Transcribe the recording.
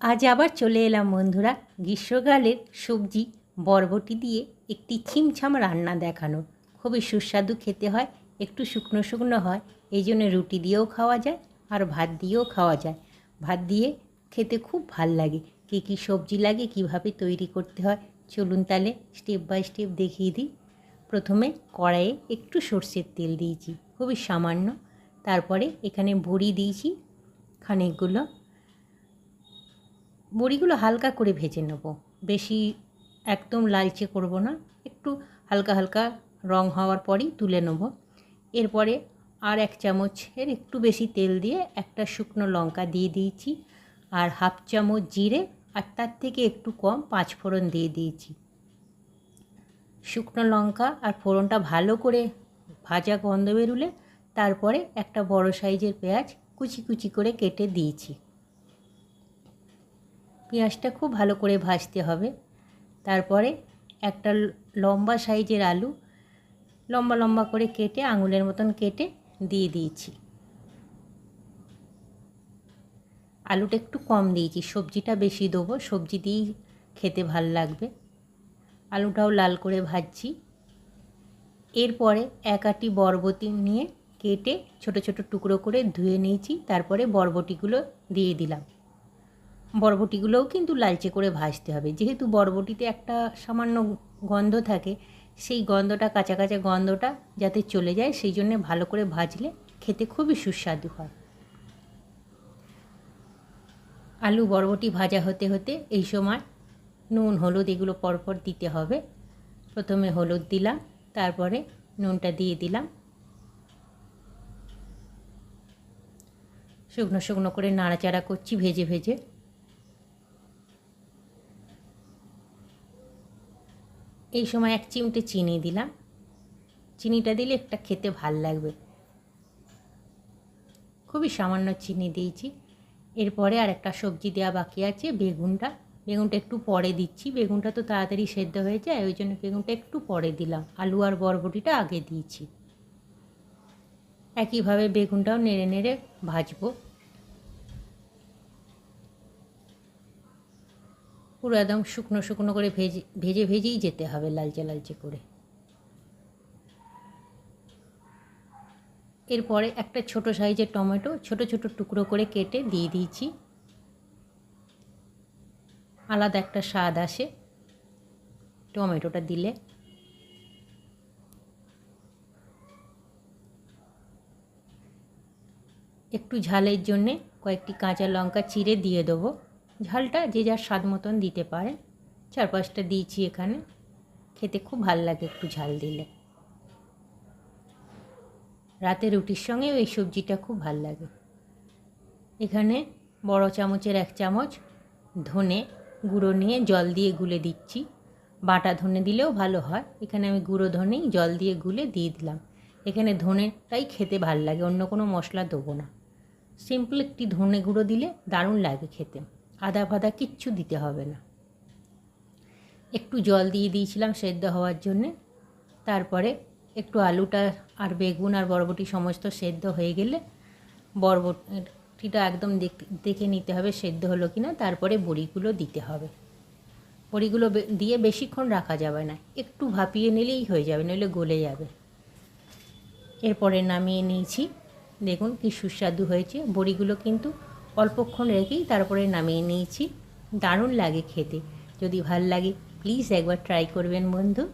আজ আবার চলে এলাম বন্ধুরা গ্রীষ্মকালের সবজি, বরবটি দিয়ে একটি ছিমছাম রান্না দেখানো। খুবই সুস্বাদু খেতে হয়, একটু শুকনো শুকনো হয়, এই জন্য রুটি দিয়েও খাওয়া যায় আর ভাত দিয়েও খাওয়া যায়। ভাত দিয়ে খেতে খুব ভালো লাগে, কী কী সবজি লাগে, কীভাবে তৈরি করতে হয়, চলুন তাহলে স্টেপ বাই স্টেপ দেখিয়ে দিই। প্রথমে কড়াইয়ে একটু সর্ষের তেল দিয়েছি, খুবই সামান্য। তারপরে এখানে বড়ি দিয়েছি, খানিকগুলো বড়িগুলো হালকা করে ভেজে নেব। বেশি একদম লালচে করব না, একটু হালকা হালকা রং হওয়ার পরেই তুলে নেব। এরপরে আর এক চামচের একটু বেশি তেল দিয়ে একটা শুকনো লঙ্কা দিয়ে দিয়েছি আর হাফ চামচ জিরে আর তার থেকে একটু কম পাঁচ ফোড়ন দিয়ে দিয়েছি। শুকনো লঙ্কা আর ফোড়নটা ভালো করে ভাজা গন্ধ বেরুলে তারপরে একটা বড় সাইজের পেঁয়াজ কুচি কুচি করে কেটে দিয়েছি। পেঁয়াজটা খুব ভালো করে ভাজতে হবে। তারপরে একটা লম্বা সাইজের আলু লম্বা লম্বা করে কেটে আঙুলের মতন কেটে দিয়ে দিয়েছি। আলুটা একটু কম দিয়েছি, সবজিটা বেশি দেবো, সবজি দিয়েই খেতে ভালো লাগবে। আলুটাও লাল করে ভাজছি। এরপরে এক আটি বরবটি নিয়ে কেটে ছোট ছোট টুকরো করে ধুয়ে নিয়েছি, তারপরে বরবটিগুলো দিয়ে দিলাম। বরবটিগুলোও কিন্তু লালচে করে ভাজতে হবে। যেহেতু বরবটিতে একটা সামান্য গন্ধ থাকে, সেই গন্ধটা, কাঁচা কাঁচা গন্ধটা যাতে চলে যায়, সেই জন্যে ভালো করে ভাজলে খেতে খুবই সুস্বাদু হয়। আলু, বরবটি ভাজা হতে হতে এই সময় নুন, হলুদ এগুলো পরপর দিতে হবে। প্রথমে হলুদ দিলাম, তারপরে নুনটা দিয়ে দিলাম। শুকনো শুকনো করে নাড়াচাড়া করছি, ভেজে ভেজে। এই সময় এক চিমটে চিনি দিলাম। চিনিটা দিলে একটা খেতে ভালো লাগবে। খুবই সামান্য চিনি দিয়েছি। এরপরে আর একটা সবজি দেওয়া বাকি আছে, বেগুনটা। বেগুনটা একটু পরে দিচ্ছি। বেগুনটা তো তাড়াতাড়ি সেদ্ধ হয়ে যায়, ওই জন্য বেগুনটা একটু পরে দিলাম। আলু আর বরবটিটা আগে দিয়েছি। একইভাবে বেগুনটাও নেড়ে নেড়ে ভাজবো। পুরো একদম শুকনো শুকনো করে ভেজে ভেজে, ভেজেই যেতে হবে লালচে লালচে করে। এরপরে একটা ছোট সাইজের টমেটো ছোট ছোট টুকরো করে কেটে দিয়ে দিয়েছি। আলাদা একটা স্বাদ আসে টমেটোটা দিলে। একটু ঝালের জন্যে কয়েকটি কাঁচা লঙ্কা চিড়ে দিয়ে দেবো। ঝালটা যে যার স্বাদ মতন দিতে পারে চার পাঁচটা দিয়েছি এখানে। খেতে খুব ভালো লাগে একটু ঝাল দিলে। রাতে রুটির সঙ্গেও এই সবজিটা খুব ভালো লাগে। এখানে বড় চামচের এক চামচ ধনে গুঁড়ো নিয়ে জল দিয়ে গুলে দিচ্ছি। বাটা ধনে দিলেও ভালো হয়। এখানে আমি গুঁড়ো ধনেই জল দিয়ে গুলে দিয়ে দিলাম। এখানে ধনেটাই খেতে ভালো লাগে, অন্য কোনো মশলা দেবো না। সিম্পল একটি ধনে গুঁড়ো দিলে দারুণ লাগে খেতে। আদা ফাদা কিচ্ছু দিতে হবে না। একটু জল দিয়ে দিয়েছিলাম সেদ্ধ হওয়ার জন্যে। তারপরে একটু আলুটা আর বেগুন আর বরবটি সমস্ত সেদ্ধ হয়ে গেলে বরবটিটা একদম দেখে নিতে হবে সেদ্ধ হলো কি না তারপরে বড়িগুলো দিতে হবে। বড়িগুলো দিয়ে বেশিক্ষণ রাখা যাবে না। একটু ভাপিয়ে নিলেই হয়ে যাবে, নইলে গলে যাবে। এরপরে নামিয়ে নিয়েছি। দেখুন কি সুস্বাদু হয়েছে। বড়িগুলো কিন্তু অল্পক্ষণ রেখেই তারপরে নামিয়ে নিয়েছি। দারুণ লাগে খেতে। যদি ভালো লাগে প্লিজ একবার ট্রাই করবেন বন্ধু।